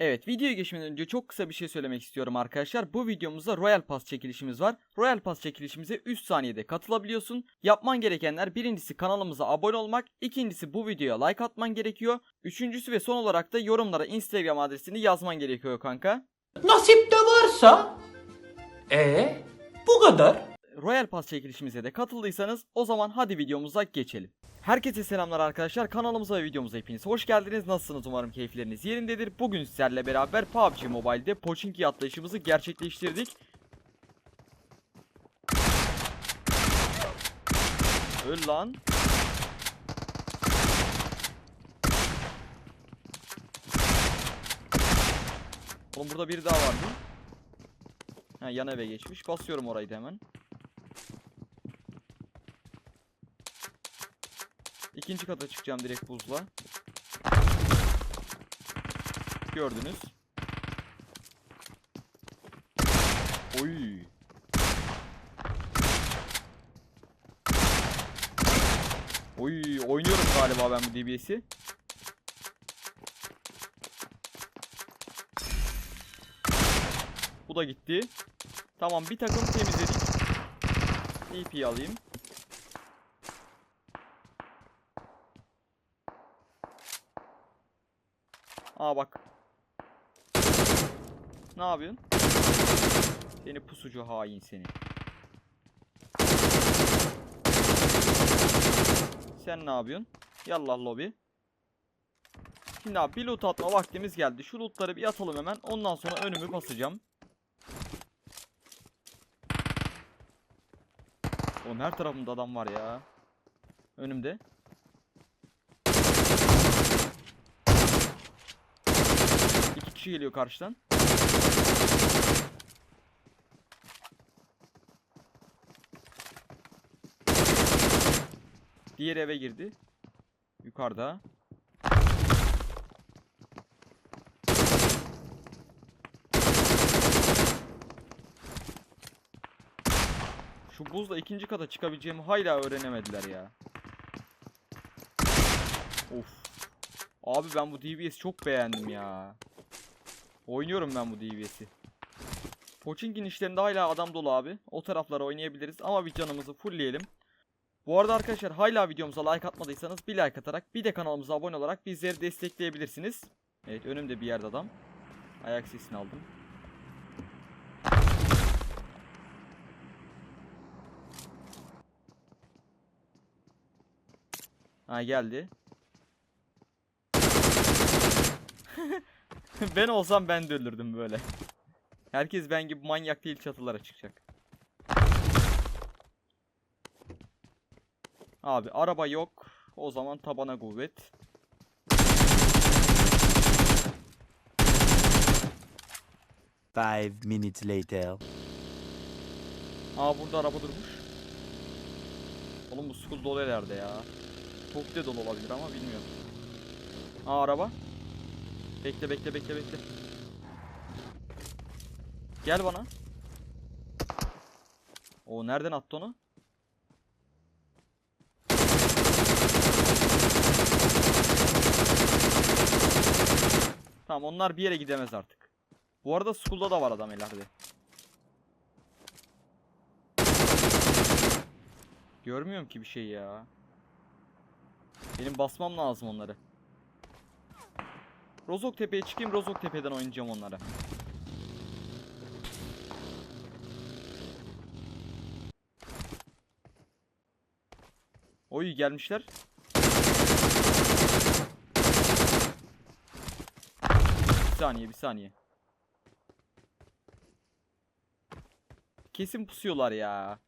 Evet videoya geçmeden önce çok kısa bir şey söylemek istiyorum arkadaşlar. Bu videomuzda Royal Pass çekilişimiz var. Royal Pass çekilişimize 3 saniyede katılabiliyorsun. Yapman gerekenler birincisi kanalımıza abone olmak. ikincisi bu videoya like atman gerekiyor. Üçüncüsü ve son olarak da yorumlara Instagram adresini yazman gerekiyor kanka. Nasip de varsa. E bu kadar. Royal Pass çekilişimize de katıldıysanız o zaman hadi videomuza geçelim. Herkese selamlar arkadaşlar. Kanalımıza ve videomuza hepiniz hoş geldiniz. Nasılsınız? Umarım keyifleriniz yerindedir. Bugün sizlerle beraber PUBG Mobile'de Pochinki atlayışımızı gerçekleştirdik. Öl lan. Oğlum burada biri daha vardı. Ha yan eve geçmiş. Basıyorum orayı da hemen. İkinci kata çıkacağım direkt buzla. Gördünüz. Oy. Oy oynuyorum galiba ben bu DBS'i. Bu da gitti. Tamam bir takım temizledik. DP alayım. Aa bak. Ne yapıyorsun? Seni pusucu hain seni. Sen ne yapıyorsun? Yallah lobi. Şimdi abi bir loot atma vaktimiz geldi. Şu lootları bir atalım hemen. Ondan sonra önümü basacağım. Oğlum her tarafımda adam var ya. Önümde. İki kişi geliyor karşıdan. Diğer eve girdi. Yukarıda. Şu buzla ikinci kata çıkabileceğimi hala öğrenemediler ya. Of. Abi ben bu DBS çok beğendim ya. Oynuyorum ben bu DBS'i. Pochinki'nin işlerinde hala adam dolu abi. O taraflara oynayabiliriz ama bir canımızı fullleyelim. Bu arada arkadaşlar hala videomuza like atmadıysanız bir like atarak bir de kanalımıza abone olarak bizleri destekleyebilirsiniz. Evet önümde bir yerde adam. Ayak sesini aldım. Ha geldi. ben olsam ben de ölürdüm böyle. Herkes ben gibi manyak değil çatılara çıkacak. Abi araba yok. O zaman tabana kuvvet. Five minutes later. Aa burada araba durmuş. Oğlum bu school dolu herhalde ya. Çok de dolu olabilir ama bilmiyorum. Aa araba. Bekle bekle bekle bekle. Gel bana. O nereden attı onu? Tamam onlar bir yere gidemez artık. Bu arada school'da da var adam ileride. Görmüyorum ki bir şey ya. Benim basmam lazım onları. Rozok Tepe'ye çıkayım. Rozok Tepe'den oynayacağım onlara. Oy gelmişler. Bir saniye bir saniye. Kesin pusuyorlar ya.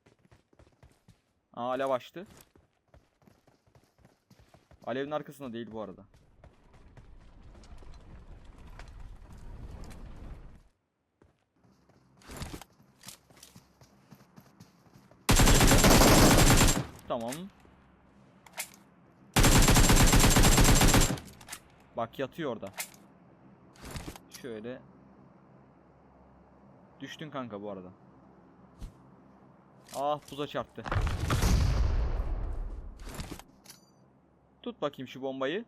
Aa alev açtı. Alevin arkasında değil bu arada. Tamam. Bak yatıyor orada. Şöyle. Düştün kanka bu arada. Ah buza çarptı. Tut bakayım şu bombayı.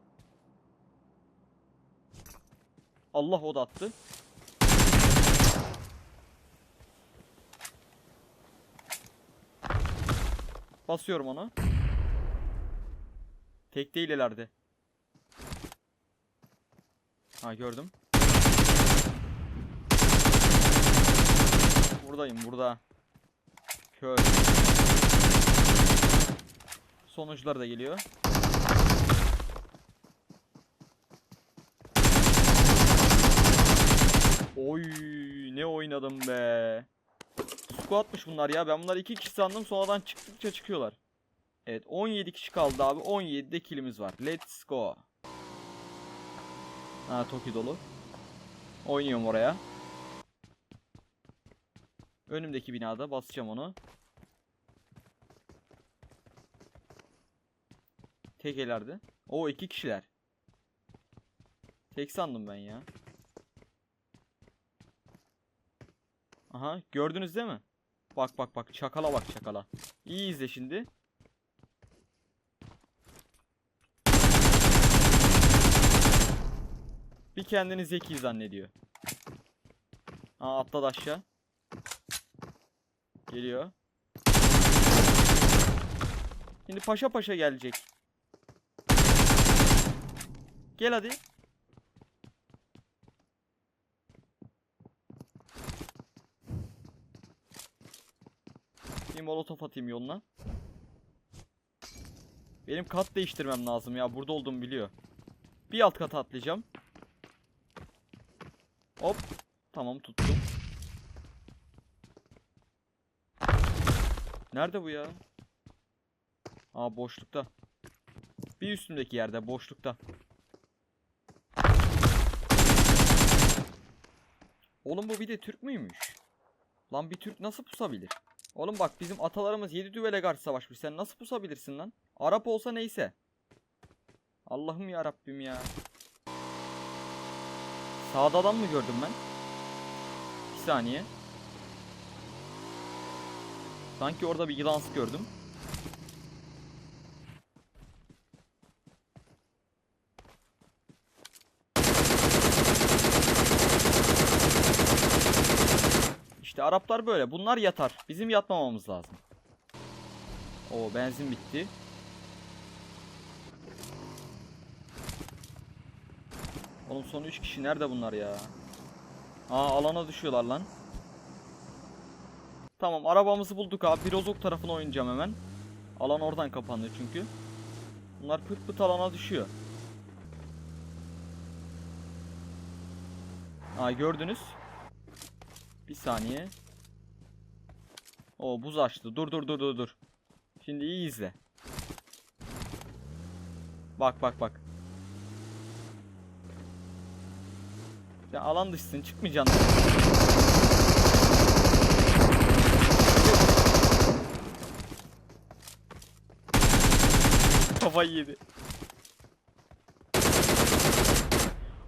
Allah o da attı. Basıyorum onu. Tek değil ileride. Ha gördüm. Buradayım burada. Kör. Sonuçlar da geliyor. Oy ne oynadım be. Squatmış bunlar ya. Ben bunları iki kişi sandım. Sonradan çıktıkça çıkıyorlar. Evet 17 kişi kaldı abi. 17'de kilimiz var. Let's go. Ha Toki dolu. Oynuyorum oraya. Önümdeki binada basacağım onu. Tek elerde. O iki kişiler. Tek sandım ben ya. Aha gördünüz değil mi? Bak bak bak çakala bak çakala. İyi izle şimdi. Bir kendini zeki zannediyor. Aa atladı aşağı. Geliyor. Şimdi paşa paşa gelecek. Gel hadi. Bir molotof atayım yoluna. Benim kat değiştirmem lazım ya. Burada olduğumu biliyor. Bir alt kata atlayacağım. Hop. Tamam tuttum. Nerede bu ya? Aa boşlukta. Bir üstümdeki yerde boşlukta. Oğlum bu bir de Türk müymüş? Lan bir Türk nasıl pusabilir? Oğlum bak bizim atalarımız 7 düvele karşı savaşmış. Sen nasıl pusabilirsin lan? Arap olsa neyse. Allah'ım ya Rabbim ya. Sağda adam mı gördüm ben? Bir saniye. Sanki orada bir yılan gördüm. İşte Araplar böyle. Bunlar yatar. Bizim yatmamamız lazım. O benzin bitti. Oğlum son 3 kişi nerede bunlar ya? Aa alana düşüyorlar lan. Tamam arabamızı bulduk abi. Birozok tarafına oynayacağım hemen. Alan oradan kapandı çünkü. Bunlar pıt pıt alana düşüyor. Aa gördünüz. Bir saniye. O buz açtı. Dur dur dur dur dur. Şimdi iyi izle. Bak bak bak. Sen alan dışısın çıkmayacaksın. Kafayı yedi.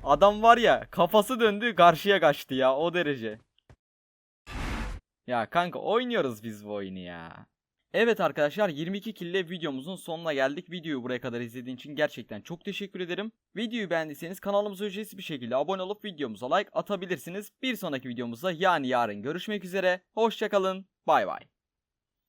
Adam var ya kafası döndü karşıya kaçtı ya o derece. Ya kanka oynuyoruz biz bu oyunu ya. Evet arkadaşlar 22 kill ile videomuzun sonuna geldik. Videoyu buraya kadar izlediğin için gerçekten çok teşekkür ederim. Videoyu beğendiyseniz kanalımıza ücretsiz bir şekilde abone olup videomuza like atabilirsiniz. Bir sonraki videomuzda yani yarın görüşmek üzere. Hoşçakalın. Bay bay.